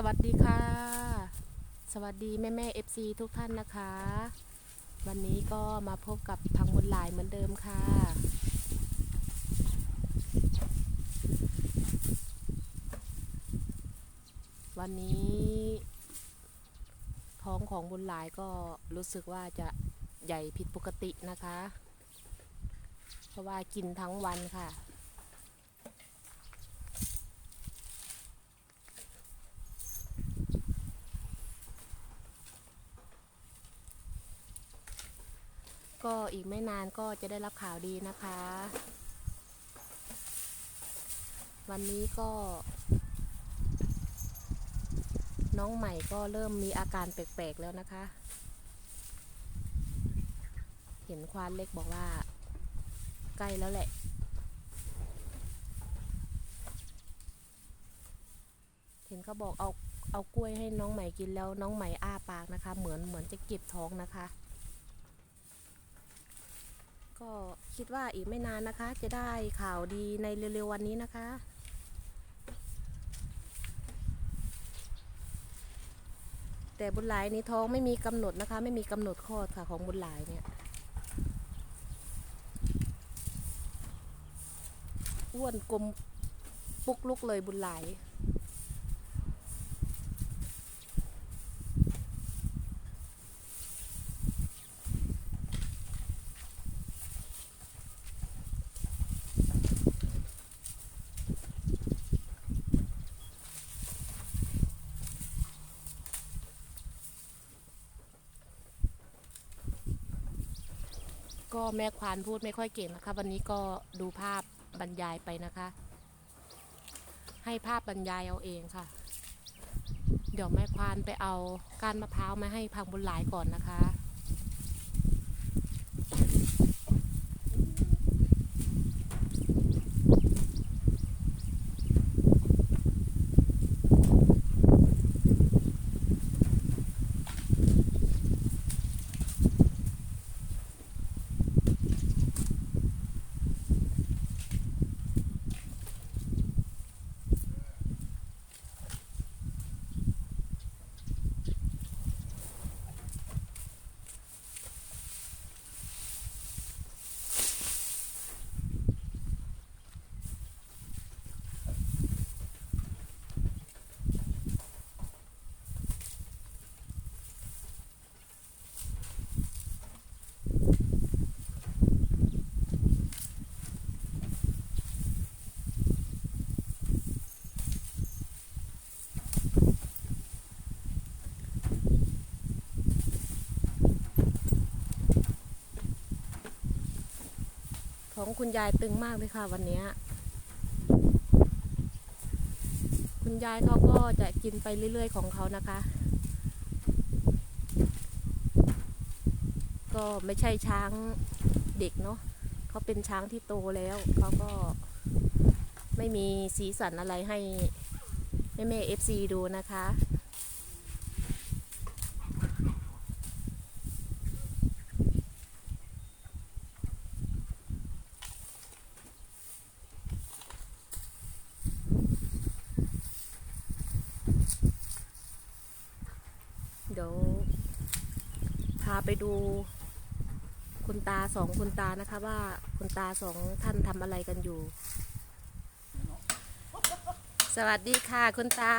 สวัสดีค่ะ สวัสดีแม่แม่เอฟซีทุกท่านนะคะ วันนี้ก็มาพบกับพังบนหลายเหมือนเดิมค่ะ วันนี้ ท้องของบุญหลายก็รู้สึกว่าจะใหญ่ผิดปกตินะคะ เพราะว่ากินทั้งวันค่ะ ก็อีกไม่นานก็จะได้รับข่าวดีนะคะ วันนี้ก็ น้องใหม่ก็เริ่มมีอาการแปลกๆแล้วนะคะ เห็นควานเล็กบอกว่า ใกล้แล้วแหละเห็นเขาบอกเอาเอากล้วยให้น้องใหม่กินแล้วน้องใหม่อ้าปากนะคะ เหมือนเหมือนจะเก็บท้องนะคะ ก็คิดว่าอีกไม่นานนะคะ จะได้ข่าวดีในเร็วๆวันนี้นะคะ แต่บุญหลายนี้ท้องไม่มีกำหนดนะคะ ไม่มีกำหนดคลอดค่ะของบุญหลายเนี่ยอ้วนกลมปุกลุกเลยบุญหลาย ก็แม่ควานพูดไม่ค่อยเก่งนะคะ วันนี้ก็ดูภาพบรรยายไปนะคะ ให้ภาพบรรยายเอาเองค่ะ เดี๋ยวแม่ควานไปเอาก้านมะพร้าวมาให้พังบุญหลายก่อนนะคะ ของคุณยายตึงมากเลยค่ะวันนี้ คุณยายเขาก็จะกินไปเรื่อย ๆ ของเขานะคะ ก็ไม่ใช่ช้างเด็กเนาะเขาเป็นช้างที่โตแล้วเขาก็ไม่มีสีสันอะไรให้แม่แม่เอฟซีดูนะคะ เดี๋ยวพา ไปดู คุณตาสองคุณตานะคะ ว่าคุณตาสองท่านทำอะไรกันอยู่ สวัสดีค่ะคุณตา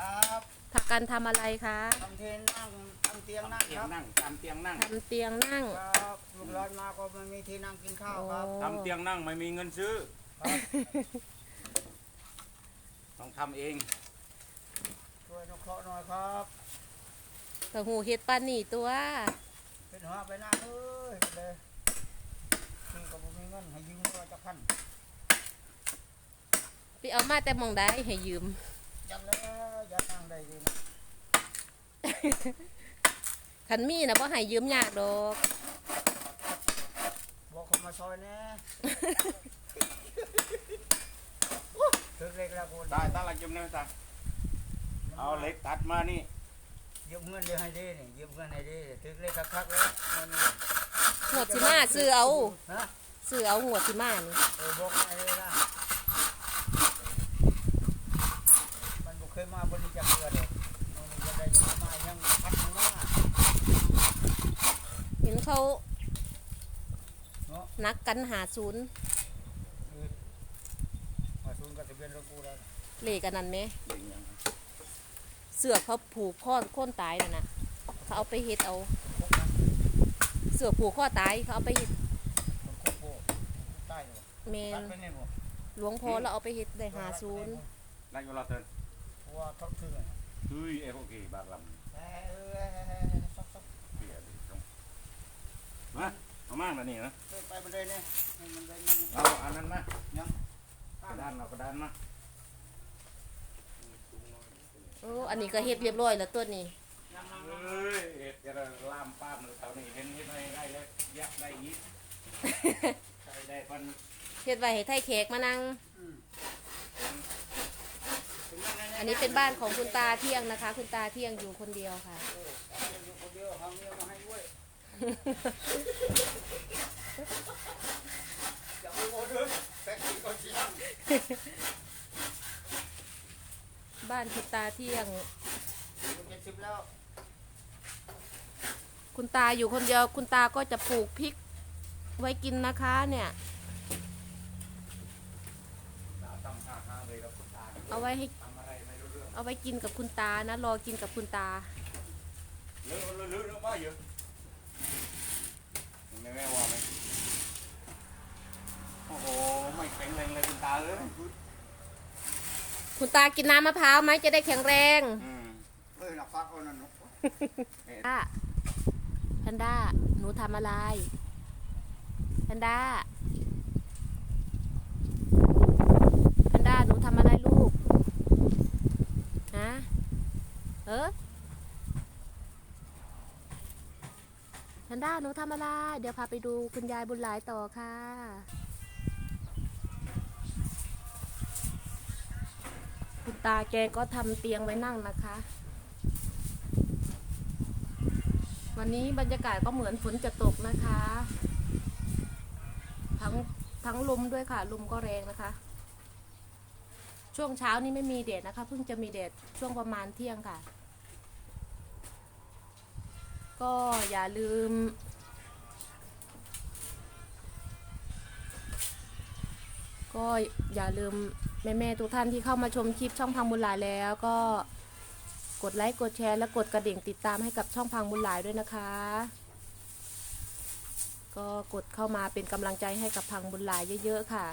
ครับพักกันทำอะไรคะทำเทนนั่งทำเตียงนั่งเตีคยงรับนั่งทำเตียงนั่งทำเตียงนั่ง ครับลูกหลานมาก็ไม่มีที่นั่งกินข้าวครับ โอ้ ทำเตียงนั่งไม่มีเงินซื้อครับต้องทำเองช่วยนกเคราะห์หน่อยครับกระหูเห็ดปานนี่ตัว เป็นหัวไปหน้าเอ้ยเลยพี่ก็บ่มีเงินให้ยืมก็จะพันไปเอามาแต่หมองได้ให้ยืมยันแล้วอย่านั่งได้ดีนะขันมีนะบ่ให้ยืมยากดอก บอกเขามาซอยแน่ถึงเล็กแล้วกูได้ตั้งหลักยืมเงินจ้ะเอาเหล็กตัดมานี่ ยืมเงินเดี๋ยวให้ดินี่ยืมเงินให้ดิถึกเลยคักๆแล้วมันนี่หวดสิมาซื้อเอาซื้อเอาหัวดสิมานี่เออบอกให้เลยนะมันบ่เคยมาบนนี้จาคเงินเลยมันบ่ได้จะมายังพักมนมาเห็นเขานักกันหาศูนย์มาซูนย์กับทะเบียนรถกูแล้วเหล็กันนั้นไหม เสือกเขาผูกข้อค้นตายน่ะนะเขาเอาไปเฮ็ดเอาพวกนั้นเสือกผูกข้อตายเขาเอาไปเฮ็ดคนโคกโบใต้เลยเมตันดไปไหนบ่หลวงพ่อแล้วเอาไปเฮ็ดได้หาศูนย์ไล่ก็รอเตือนเพราะว่าเขาคือเฮ้ยเอ้โอเคบากลำเออเออซักซักเปียดิตรงมาเอามากนะนี่นะไปไปเลยเนี่ยให้มันได้นี่เอาอันนั้นมายังกระดานเอากระดานมา โอ้อันนี้ก็เฮ็ดเรียบร้อยแล้วตัวนี้ยังยังเอ้ยเอ็ดจะล่ามป้ามเลยแถวนี้เห็นเห็นได้ได้แล้วยักได้ยิบใส่ได้ปันเฮ็ดไว้ให้ไทยแขกมานั่งอืมอันนี้เป็นบ้านของคุณตาเที่ยงนะคะ คุณตาเที่ยงอยู่คนเดียวค่ะเออเอาอยู่คนเดียวเอาเมียมาให้ด้วยอย่าไปโอเดอร์แท็กซี่ก็เชียง บ้านคุณตาเที่ยง เจ็ดสิบแล้วคุณตาอยู่คนเดียว คุณตาก็จะปลูกพริกไว้กินนะคะเนี่ย ตั้งท่าทางเลยแล้วคุณตาเอาไว้ให้ทำอะไรไม่รู้เรื่องเอาไว้กินกับคุณตานะ รอกินกับคุณตา เลือะเลือะเลือะเลือะบ้าเยอะแม่แม่ว่าไหมโอ้โหไม่แข็งแรงเลยคุณตาเลย คุณตากินน้ำมะพร้าวไหมจะได้แข็งแรงอืมเอ้ยหนักฟักเอานั่นเนาะด้าแพนด้า หนูทำอะไรแพนด้าแพนด้า หนูทำอะไรลูก ฮะ เออแพนด้า หนูทำอะไร เดี๋ยวพาไปดูคุณยายบุญหลายต่อค่ะ คุณ ตาแกก็ทำเตียงไว้นั่งนะคะ วันนี้บรรยากาศก็เหมือนฝนจะตกนะคะ ทั้งทั้งลมด้วยค่ะ ลมก็แรงนะคะ ช่วงเช้านี้ไม่มีแดดนะคะ เพิ่งจะมีแดดช่วงประมาณเที่ยงค่ะ ก็อย่าลืมก็อย่าลืม แม่ๆทุกท่านที่เข้ามาชมคลิปช่องพังบุญหลายแล้วก็กดไลค์กดแชร์และกดกระดิ่งติดตามให้กับช่องพังบุญหลายด้วยนะคะ ก็กดเข้ามาเป็นกำลังใจให้กับพังบุญหลายเยอะๆค่ะ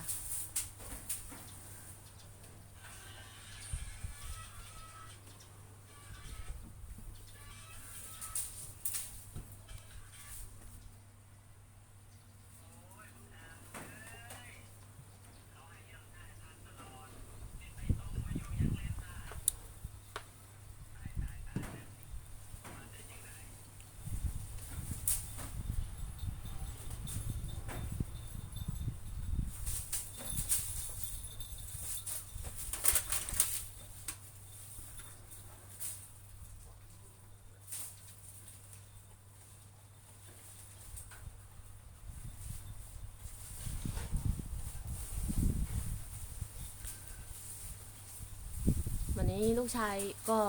วันนี้ลูกชายก็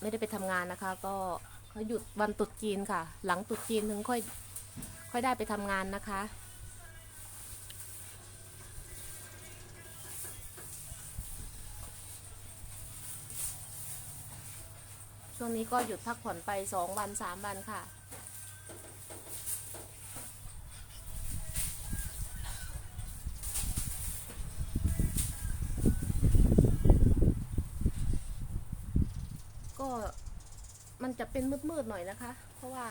ไม่ได้ไปทำงานนะคะ ก็เขาหยุดวันตุดจีนค่ะ หลังตุดจีนถึงค่อยค่อยได้ไปทำงานนะคะช่วงนี้ก็หยุดพักผ่อนไปสองวันสามวันค่ะ ก็มันจะเป็นมืดๆ หน่อยนะคะ เพราะว่า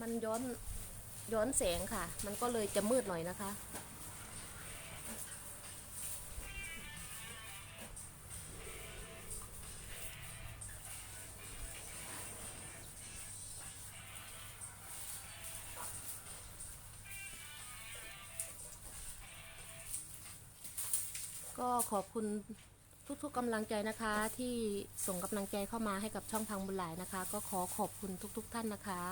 มันย้อนย้อนแสงค่ะ มันก็เลยจะมืดหน่อยนะคะ ก็ขอบคุณ ทุกๆกำลังใจนะคะที่ส่งกำลังใจเข้ามาให้กับช่องทางบุญหลายนะคะ ก็ขอขอบคุณทุก ๆ ท่านนะคะ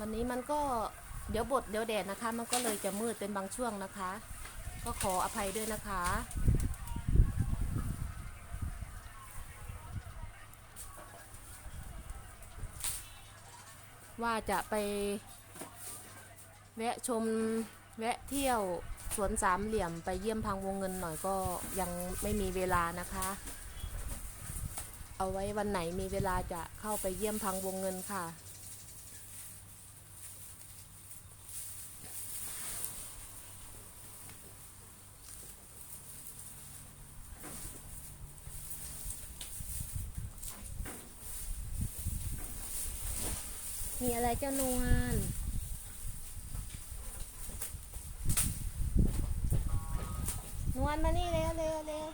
วันนี้มันก็เดี๋ยวบดเดี๋ยวแดดนะคะ มันก็เลยจะมืดเป็นบางช่วงนะคะ ก็ขออภัยด้วยนะคะ ว่าจะไป แวะชมแวะเที่ยวสวนสามเหลี่ยมไปเยี่ยมพังวงเงินหน่อยก็ยังไม่มีเวลานะคะ เอาไว้วันไหนมีเวลาจะเข้าไปเยี่ยมพังวงเงินค่ะ มีอะไรเจ้านวลนวลมานี่เร็วเร็วเร็ว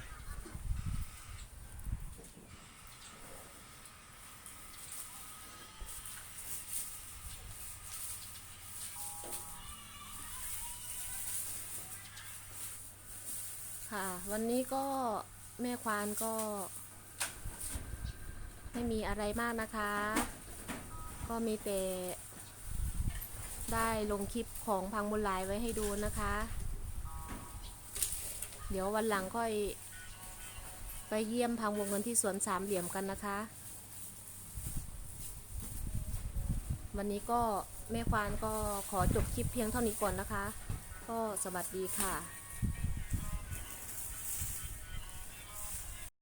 ค่ะ วันนี้ก็แม่ควานก็ ไม่มีอะไรมากนะคะ ก็มีแต่ได้ลงคลิปของพังบุญหลายไว้ให้ดูนะคะ เดี๋ยววันหลังค่อย ไปเยี่ยมพังวงเงินที่สวนสามเหลี่ยมกันนะคะ วันนี้ก็แม่ควานก็ขอจบคลิปเพียงเท่านี้ก่อนนะคะ ก็สวัสดีค่ะ